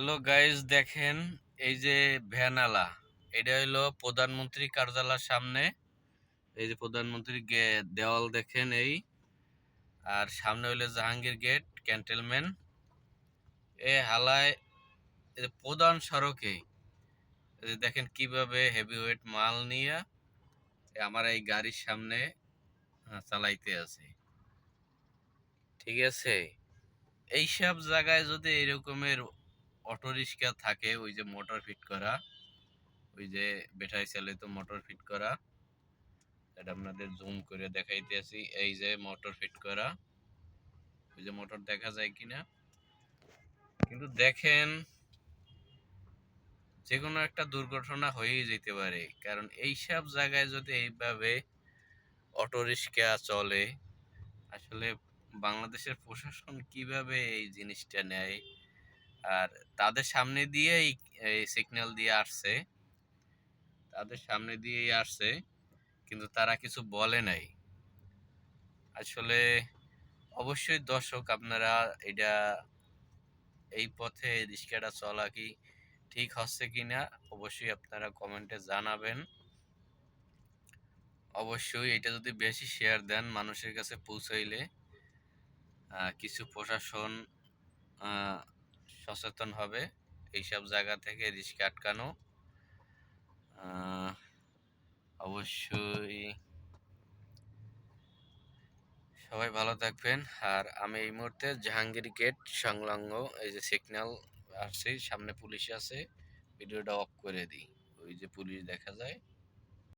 Hello guys দেখেন এই যে ভ্যানালা এটা হলো প্রধানমন্ত্রী কার্যালয়ের সামনে। এই যে প্রধানমন্ত্রী দেওয়াল দেখেন এই। আর সামনে হইল জাহাঙ্গীর গেট ক্যান্টেলমেন্ট এ হালায় প্রধান সড়কে। দেখেন কীভাবে হেভি ওয়েট মাল নিয়ে আমার এই গাড়ির সামনে চালাইতে আছে। ঠিক আছে? এইসব জায়গায় যদি এরকমের অটো রিক্সা থাকে ওই যে মোটর ফিট করা। ওই যে বেটাই চালিত মোটর ফিট করা। এটা আপনাদের জুম করে দেখাইতেছি এই যে মোটর ফিট করা। ওই যে মোটর দেখা যায় কিনা? কিন্তু দেখেন যে কোনো একটা দুর্ঘটনা হয়েই যেতে পারে। কারণ এইসব জায়গায় যদি এইভাবে অটোরিক্সা চলে, আসলে বাংলাদেশের প্রশাসন কীভাবে এই জিনিসটা নেয়? আর তাদের সামনে দিয়েই সিগন্যাল দিয়ে আসছে। তাদের সামনে দিয়েই আসছে, কিন্তু তারা কিছু বলে নাই। আসলে অবশ্যই দর্শক, আপনারা এটা এই পথে রিক্সাটা চলা কি ঠিক হচ্ছে কিনা, অবশ্যই আপনারা কমেন্টে জানাবেন। অবশ্যই এটা যদি বেশি শেয়ার দেন মানুষের কাছে পৌঁছাইলে কিছু প্রশাসন সচেতন হবে। এইসব জায়গা থেকে রিস্ক আটকানো। অবশ্যই সবাই ভালো থাকবেন। আর আমি এই মুহূর্তে জাহাঙ্গীর গেট সংলগ্ন এই যে সিগন্যাল আসছে, সামনে পুলিশ আছে ভিডিওটা অফ করে দিই। ওই যে পুলিশ দেখা যায়।